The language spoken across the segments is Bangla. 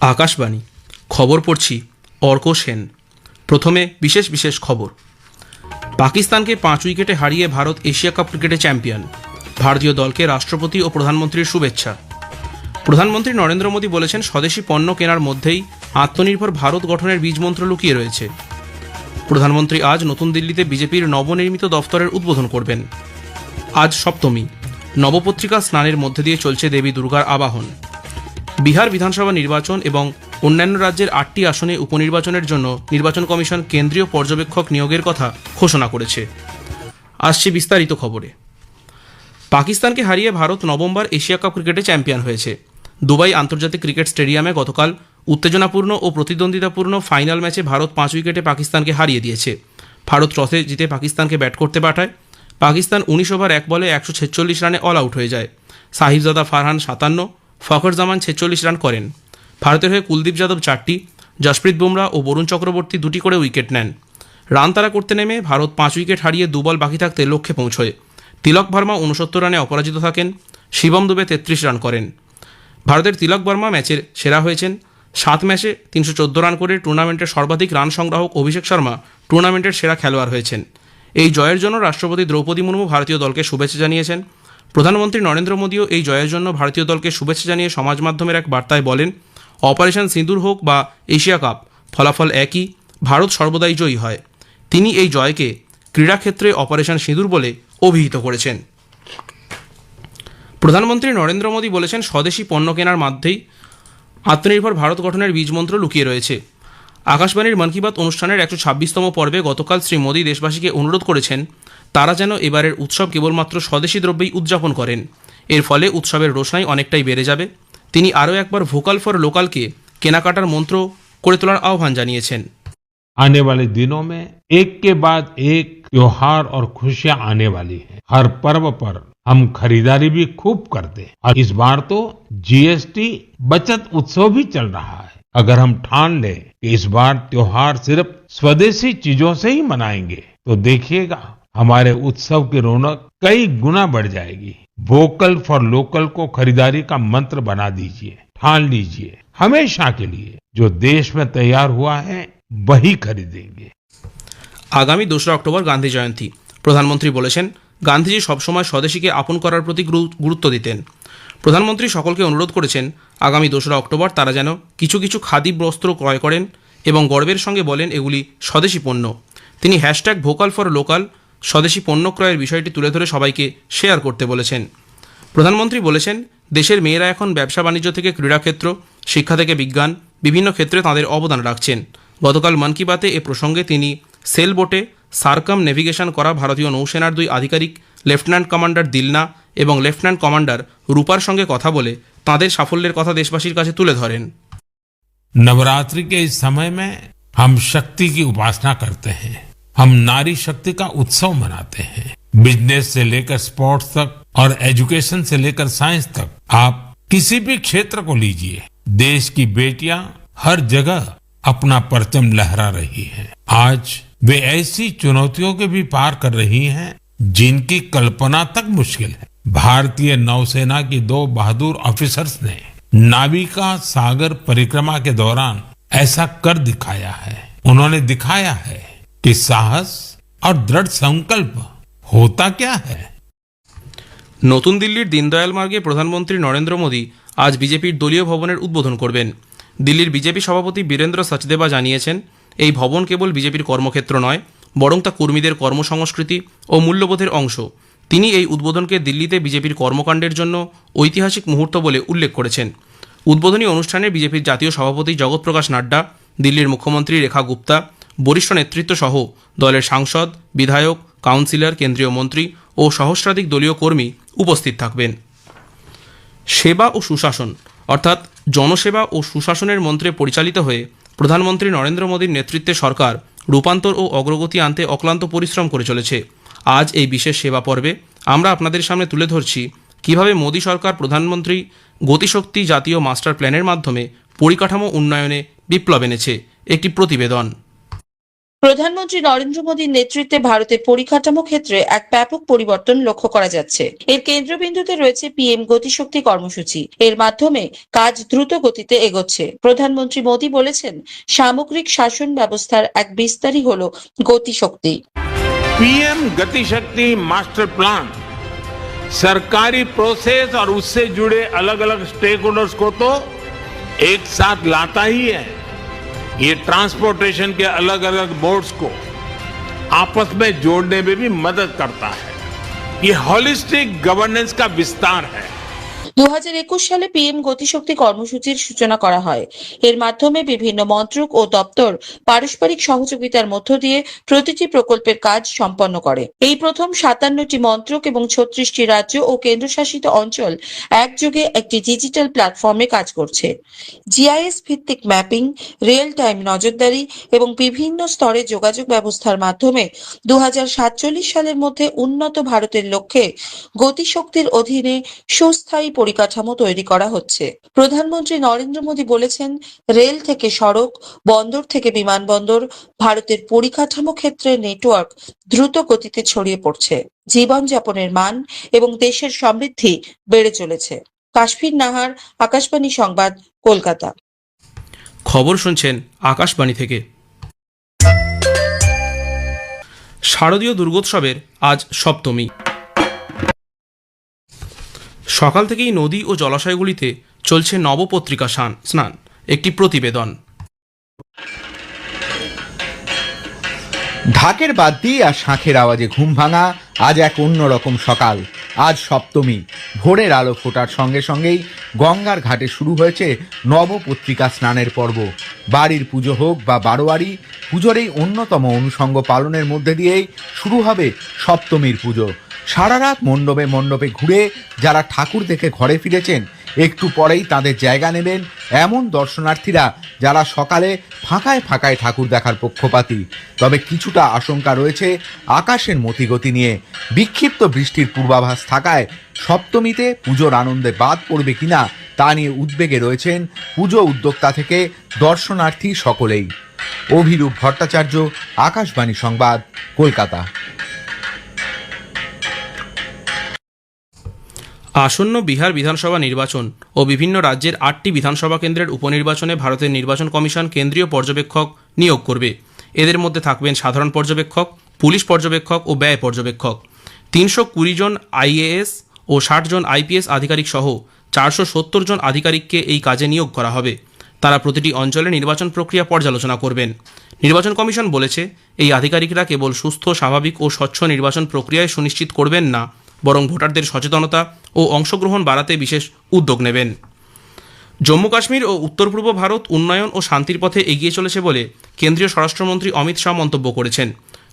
আকাশবাণী, খবর পড়ছি অর্ক সেন। প্রথমে বিশেষ বিশেষ খবর। পাকিস্তানকে পাঁচ উইকেটে হারিয়ে ভারত এশিয়া কাপ ক্রিকেটে চ্যাম্পিয়ন। ভারতীয় দলকে রাষ্ট্রপতি ও প্রধানমন্ত্রীর শুভেচ্ছা। প্রধানমন্ত্রী নরেন্দ্র মোদী বলেছেন, স্বদেশি পণ্য কেনার মধ্যেই আত্মনির্ভর ভারত গঠনের বীজমন্ত্র লুকিয়ে রয়েছে। প্রধানমন্ত্রী আজ নতুন দিল্লিতে বিজেপির নবনির্মিত দফতরের উদ্বোধন করবেন। আজ সপ্তমী। নবপত্রিকা স্নানের মধ্যে দিয়ে চলছে দেবী দুর্গার আবাহন। বিহার বিধানসভা নির্বাচন এবং অন্যান্য রাজ্যের আটটি আসনে উপনির্বাচনের জন্য নির্বাচন কমিশন কেন্দ্রীয় পর্যবেক্ষক নিয়োগের কথা ঘোষণা করেছে। আসছে বিস্তারিত খবরে। পাকিস্তানকে হারিয়ে ভারত নবমবার এশিয়া কাপ ক্রিকেটে চ্যাম্পিয়ন হয়েছে। দুবাই আন্তর্জাতিক ক্রিকেট স্টেডিয়ামে গতকাল উত্তেজনাপূর্ণ ও প্রতিদ্বন্দ্বিতাপূর্ণ ফাইনাল ম্যাচে ভারত পাঁচ উইকেটে পাকিস্তানকে হারিয়ে দিয়েছে। ভারত টসে জিতে পাকিস্তানকে ব্যাট করতে পাঠায়। পাকিস্তান উনিশ ওভার এক বলে একশো ছেচল্লিশ রানে অল আউট হয়ে যায়। সাহিবজাদা ফারহান সাতান্ন ফখর জামান ছেচল্লিশ রান করেন। ভারতের হয়ে কুলদীপ যাদব চারটি জসপ্রীত বুমরা ও বরুণ চক্রবর্তী দুটি করে উইকেট নেন। রান তারা করতে নেমে ভারত পাঁচ উইকেট হারিয়ে দুবল বাকি থাকতে লক্ষ্যে পৌঁছয়। তিলক ভার্মা উনসত্তর রানে অপরাজিত থাকেন, শিবম দুবে তেত্রিশ রান করেন। ভারতের তিলক বর্মা ম্যাচের সেরা হয়েছেন, সাত ম্যাচে তিনশো চোদ্দ রান করে টুর্নামেন্টের সর্বাধিক রান সংগ্রাহক অভিষেক শর্মা টুর্নামেন্টের সেরা খেলোয়াড় হয়েছেন। এই জয়ের জন্য রাষ্ট্রপতি দ্রৌপদী মুর্মু ভারতীয় দলকে শুভেচ্ছা জানিয়েছেন। প্রধানমন্ত্রী নরেন্দ্র মোদীও এই জয়ের জন্য ভারতীয় দলকে শুভেচ্ছা জানিয়ে সমাজ মাধ্যমের এক বার্তায় বলেন, অপারেশন সিঁদুর হোক বা এশিয়া কাপ, ফলাফল একই, ভারত সর্বদাই জয়ী হয়। তিনি এই জয়কে ক্রীড়াক্ষেত্রে অপারেশন সিঁদুর বলে অভিহিত করেছেন। প্রধানমন্ত্রী নরেন্দ্র মোদী বলেছেন, স্বদেশি পণ্য কেনার মধ্যেই আত্মনির্ভর ভারত গঠনের বীজমন্ত্র লুকিয়ে রয়েছে। আকাশবাণীর মন কি বাত অনুষ্ঠানের একশো ছাব্বিশতম পর্বে গতকাল শ্রী মোদী দেশবাসীকে অনুরোধ করেছেন তারা যেন এবারের উৎসব কেবলমাত্র স্বদেশি দ্রব্যেই উদযাপন করেন এর ফলে উৎসবের রোশনাই অনেকটাই বেড়ে যাবে তিনি আরও একবার ভোকাল ফর লোকালকে কেনাকাটার মন্ত্র করে তোলার আহ্বান জানিয়েছেন आने वाले दिनों में एक के बाद एक त्योहार और खुशियां आने वाली हैं। हर पर्व पर हम खरीदारी भी खूब करते हैं और इस बार तो जीएसटी बचत उत्सव भी चल रहा है अगर हम ठान लें कि इस बार त्योहार सिर्फ स्वदेशी चीजों से ही मनाएंगे तो देखिएगा हमारे उत्सव की रौनक कई गुना बढ़ जाएगी वोकल फॉर लोकल को खरीदारी का मंत्र बना दीजिए ठान लीजिए हमेशा के लिए जो देश में तैयार हुआ है वही खरीदेंगे আগামী দোসরা অক্টোবর গান্ধী জয়ন্তী প্রধানমন্ত্রী বলেছেন গান্ধীজি সবসময় স্বদেশীকে আপন করার প্রতি গুরু- গুরুত্ব দিতেন প্রধানমন্ত্রী সকলকে অনুরোধ করেছেন, আগামী দোসরা অক্টোবর তারা যেন কিছু কিছু খাদি বস্ত্র ক্রয় করেন এবং গর্বের সঙ্গে বলেন এগুলি স্বদেশি পণ্য। তিনি হ্যাশট্যাগ ভোকাল ফর লোকাল, স্বদেশি পণ্য ক্রয়ের বিষয়টি তুলে ধরে সবাইকে শেয়ার করতে বলেছেন। প্রধানমন্ত্রী বলেছেন, দেশের মেয়েরা এখন ব্যবসা বাণিজ্য থেকে ক্রীড়াক্ষেত্র, শিক্ষা থেকে বিজ্ঞান, বিভিন্ন ক্ষেত্রে তাদের অবদান রাখছেন। গতকাল মন কি বাতে এ প্রসঙ্গে তিনি সেল বোটে সার্কাম নেভিগেশন করা ভারতীয় নৌসেনার দুই আধিকারিক, লেফটেন্যান্ট কমান্ডার দিলনা এবং লেফটেন্যান্ট কমান্ডার রূপার সঙ্গে কথা বলে তাঁদের সাফল্যের কথা দেশবাসীর কাছে তুলে ধরেন नवरात्रि के इस समय में हम शक्ति की उपासना करते हैं हम नारी शक्ति का उत्सव मनाते हैं बिजनेस से लेकर स्पोर्ट्स तक और एजुकेशन से लेकर साइंस तक आप किसी भी क्षेत्र को लीजिए देश की बेटियां हर जगह अपना परचम लहरा रही हैं आज वे ऐसी चुनौतियों के भी पार कर रही हैं जिनकी कल्पना तक मुश्किल है भारतीय नौसेना की दो बहादुर ऑफिसर्स ने नाविका सागर परिक्रमा के दौरान ऐसा कर दिखाया है उन्होंने दिखाया है कि साहस और दृढ़ संकल्प होता क्या है নতুন দিল্লির দীনদয়াল মার্গে প্রধানমন্ত্রী নরেন্দ্র মোদী আজ বিজেপির দলীয় ভবনের উদ্বোধন করবেন দিল্লির বিজেপি সভাপতি বীরেন্দ্র সচদেবা জানিয়েছেন এই ভবন কেবল বিজেপির কর্মক্ষেত্র নয় বরং তা কর্মীদের কর্মসংস্কৃতি ও মূল্যবোধের অংশ তিনি এই উদ্বোধনকে দিল্লিতে বিজেপির কর্মকাণ্ডের জন্য ঐতিহাসিক মুহূর্ত বলে উল্লেখ করেছেন। উদ্বোধনী অনুষ্ঠানে বিজেপির জাতীয় সভাপতি জগৎপ্রকাশ নাড্ডা, দিল্লির মুখ্যমন্ত্রী রেখা গুপ্তা, বরিষ্ঠ নেতৃত্ব সহ দলের সাংসদ, বিধায়ক, কাউন্সিলর, কেন্দ্রীয় মন্ত্রী ও সহস্রাধিক দলীয় কর্মী উপস্থিত থাকবেন। সেবা ও সুশাসন, অর্থাৎ জনসেবা ও সুশাসনের মন্ত্রে পরিচালিত হয়ে প্রধানমন্ত্রী নরেন্দ্র মোদীর নেতৃত্বে সরকার রূপান্তর ও অগ্রগতি আনতে অক্লান্ত পরিশ্রম করে চলেছে। আজ এই বিশেষ সেবা পর্বে আমরা আপনাদের সামনে তুলে ধরছি কীভাবে মোদী সরকার, প্রধানমন্ত্রী, গতিশক্তি জাতীয় মাস্টার প্ল্যানের মাধ্যমে পরিকাঠামো উন্নয়নে বিপ্লব এনেছে। একটি প্রতিবেদন। প্রধানমন্ত্রী নরেন্দ্র মোদীর নেতৃত্বে ভারতের পরিকাঠামো ক্ষেত্রে এক ব্যাপক পরিবর্তন লক্ষ্য করা যাচ্ছে। এর কেন্দ্রবিন্দুতে রয়েছে পিএম গতিশক্তি কর্মসূচি। এর মাধ্যমে কাজ দ্রুত গতিতে এগোচ্ছে। প্রধানমন্ত্রী মোদী বলেছেন, সামগ্রিক শাসন ব্যবস্থার এক বিস্তারই হল Gatishakti. PM Gatishakti master plan. सरकारी प्रोसेस और उससे जुड़े अलग अलग स्टेक होल्डर्स को तो एक साथ लाता ही है। ये ट्रांसपोर्टेशन के अलग अलग बोर्ड्स को आपस में जोड़ने में भी मदद करता है। ये हॉलिस्टिक गवर्नेंस का विस्तार है। দু হাজার একুশ সালে পিএম গতিশক্তি কর্মসূচির সূচনা করা হয়। এর মাধ্যমে বিভিন্ন মন্ত্রক ও দপ্তর পারস্পরিক সহযোগিতার মধ্য দিয়ে প্রতিটি প্রকল্পের কাজ সম্পন্ন করে। এই প্রথম সাতান্নটি মন্ত্রক এবং ছত্রিশটি রাজ্য ও কেন্দ্রশাসিত অঞ্চল একযোগে একটি ডিজিটাল প্ল্যাটফর্মে কাজ করছে। জিআইএস ভিত্তিক ম্যাপিং রিয়েল টাইম নজরদারি এবং বিভিন্ন স্তরে যোগাযোগ ব্যবস্থার মাধ্যমে দু হাজার সাতচল্লিশ সালের মধ্যে উন্নত ভারতের লক্ষ্যে গতিশক্তির অধীনে সুস্থায়ী পরিকাঠামো তৈরি করা হচ্ছে। প্রধানমন্ত্রী নরেন্দ্র মোদী বলেছেন, রেল থেকে সড়ক, বন্দর থেকে বিমানবন্দর ভারতের পরিকাঠামো ক্ষেত্রে নেটওয়ার্ক দ্রুত গতিতে ছড়িয়ে পড়ছে। জীবনযাপনের মান এবং দেশের সমৃদ্ধি বেড়ে চলেছে। কাশ্মীর নাহার, আকাশবাণী সংবাদ, কলকাতা। খবর শুনছেন আকাশবাণী থেকে। শারদীয় দুর্গোৎসবের আজ সপ্তমী। সকাল থেকেই নদী ও জলাশয়গুলিতে চলছে নবপত্রিকা স্নান- স্নান, একটি প্রতিবেদন। ঢাকের বাদ দিয়ে আর শাঁখের আওয়াজে ঘুম ভাঙা আজ এক অন্যরকম সকাল। আজ সপ্তমী। ভোরের আলো ফোটার সঙ্গে সঙ্গেই গঙ্গার ঘাটে শুরু হয়েছে নবপত্রিকা স্নানের পর্ব। বাড়ির পুজো হোক বা বারোয়ারি, পুজোর এই অন্যতম অনুষঙ্গ পালনের মধ্যে দিয়েই শুরু হবে সপ্তমীর পুজো। সারা রাত মণ্ডপে মণ্ডপে ঘুরে যারা ঠাকুর দেখে ঘরে ফিরেছেন, একটু পরেই তাদের জায়গা নেবেন এমন দর্শনার্থীরা যারা সকালে ফাঁকায় ফাঁকায় ঠাকুর দেখার পক্ষপাতী। তবে কিছুটা আশঙ্কা রয়েছে আকাশের মতিগতি নিয়ে। বিক্ষিপ্ত বৃষ্টির পূর্বাভাস থাকায় সপ্তমীতে পুজোর আনন্দে বাদ পড়বে কিনা তা নিয়ে উদ্বেগে রয়েছেন পুজো উদ্যোক্তা থেকে দর্শনার্থী সকলেই। অভিরূপ ভট্টাচার্য, আকাশবাণী সংবাদ, কলকাতা। আসন্ন বিহার বিধানসভা নির্বাচন ও বিভিন্ন রাজ্যের আটটি বিধানসভা কেন্দ্রের উপনির্বাচনে ভারতের নির্বাচন কমিশন কেন্দ্রীয় পর্যবেক্ষক নিয়োগ করবে। এদের মধ্যে থাকবেন সাধারণ পর্যবেক্ষক, পুলিশ পর্যবেক্ষক ও ব্যয় পর্যবেক্ষক। তিনশো কুড়ি জন আইএএস ও ষাট জন আইপিএস আধিকারিক সহ চারশো সত্তর জন আধিকারিককে এই কাজে নিয়োগ করা হবে। তারা প্রতিটি অঞ্চলে নির্বাচন প্রক্রিয়া পর্যালোচনা করবেন। নির্বাচন কমিশন বলেছে, এই আধিকারিকরা কেবল সুস্থ, স্বাভাবিক ও স্বচ্ছ নির্বাচন প্রক্রিয়ায় সুনিশ্চিত করবেন না বরং ভোটারদের সচেতনতা ও অংশগ্রহণ বাড়াতে বিশেষ উদ্যোগ নেবেন। জম্মু কাশ্মীর ও উত্তর পূর্ব ভারত উন্নয়ন ও শান্তির পথে এগিয়ে চলেছে বলে কেন্দ্রীয় স্বরাষ্ট্রমন্ত্রী অমিত শাহ মন্তব্য করেছেন।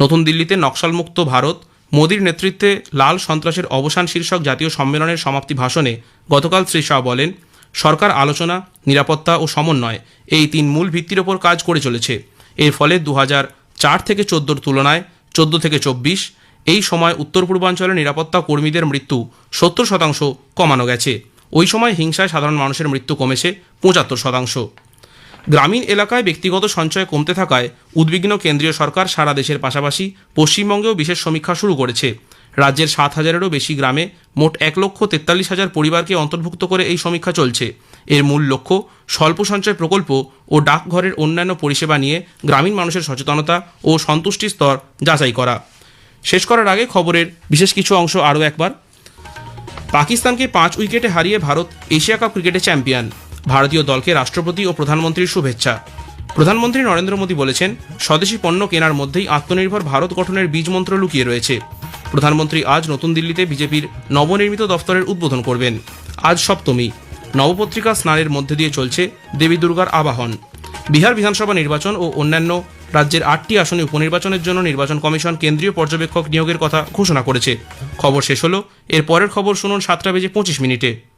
নতুন দিল্লিতে নকশালমুক্ত ভারত, মোদীর নেতৃত্বে লাল সন্ত্রাসের অবসান শীর্ষক জাতীয় সম্মেলনের সমাপ্তি ভাষণে গতকাল শ্রী শাহ বলেন, সরকার আলোচনা, নিরাপত্তা ও সমন্বয় এই তিন মূল ভিত্তির ওপর কাজ করে চলেছে। এর ফলে দু চার থেকে চোদ্দোর তুলনায় চোদ্দ থেকে চব্বিশ এই সময় উত্তর পূর্বাঞ্চলে নিরাপত্তা কর্মীদের মৃত্যু সত্তর শতাংশ কমানো গেছে। ওই সময় হিংসায় সাধারণ মানুষের মৃত্যু কমেছে পঁচাত্তর শতাংশ। গ্রামীণ এলাকায় ব্যক্তিগত সঞ্চয় কমতে থাকায় উদ্বিগ্ন কেন্দ্রীয় সরকার সারা দেশের পাশাপাশি পশ্চিমবঙ্গেও বিশেষ সমীক্ষা শুরু করেছে। রাজ্যের সাত হাজারেরও বেশি গ্রামে মোট এক লক্ষ তেতাল্লিশ হাজার পরিবারকে অন্তর্ভুক্ত করে এই সমীক্ষা চলছে। এর মূল লক্ষ্য স্বল্প সঞ্চয় প্রকল্প ও ডাকঘরের অন্যান্য পরিষেবা নিয়ে গ্রামীণ মানুষের সচেতনতা ও সন্তুষ্টি স্তর যাচাই করা। শেষ করার আগে খবরের বিশেষ কিছু অংশ আরও একবার। পাকিস্তানকে পাঁচ উইকেটে হারিয়ে ভারত এশিয়া কাপ ক্রিকেটে চ্যাম্পিয়ন। ভারতীয় দলকে রাষ্ট্রপতি ও প্রধানমন্ত্রীর শুভেচ্ছা। প্রধানমন্ত্রী নরেন্দ্র মোদী বলেছেন, স্বদেশি পণ্য কেনার মধ্যেই আত্মনির্ভর ভারত গঠনের বীজ মন্ত্র লুকিয়ে রয়েছে। প্রধানমন্ত্রী আজ নতুন দিল্লিতে বিজেপির নবনির্মিত দফতরের উদ্বোধন করবেন। আজ সপ্তমী। নবপত্রিকা স্নানের মধ্যে দিয়ে চলছে দেবী দুর্গার আবাহন। বিহার বিধানসভা নির্বাচন ও অন্যান্য রাজ্যের আটটি আসনে উপনির্বাচনের জন্য নির্বাচন কমিশন কেন্দ্রীয় পর্যবেক্ষক নিয়োগের কথা ঘোষণা করেছে। খবর শেষ হলো। এর পরের খবর শুনুন সাতটা বেজে পঁচিশ মিনিটে।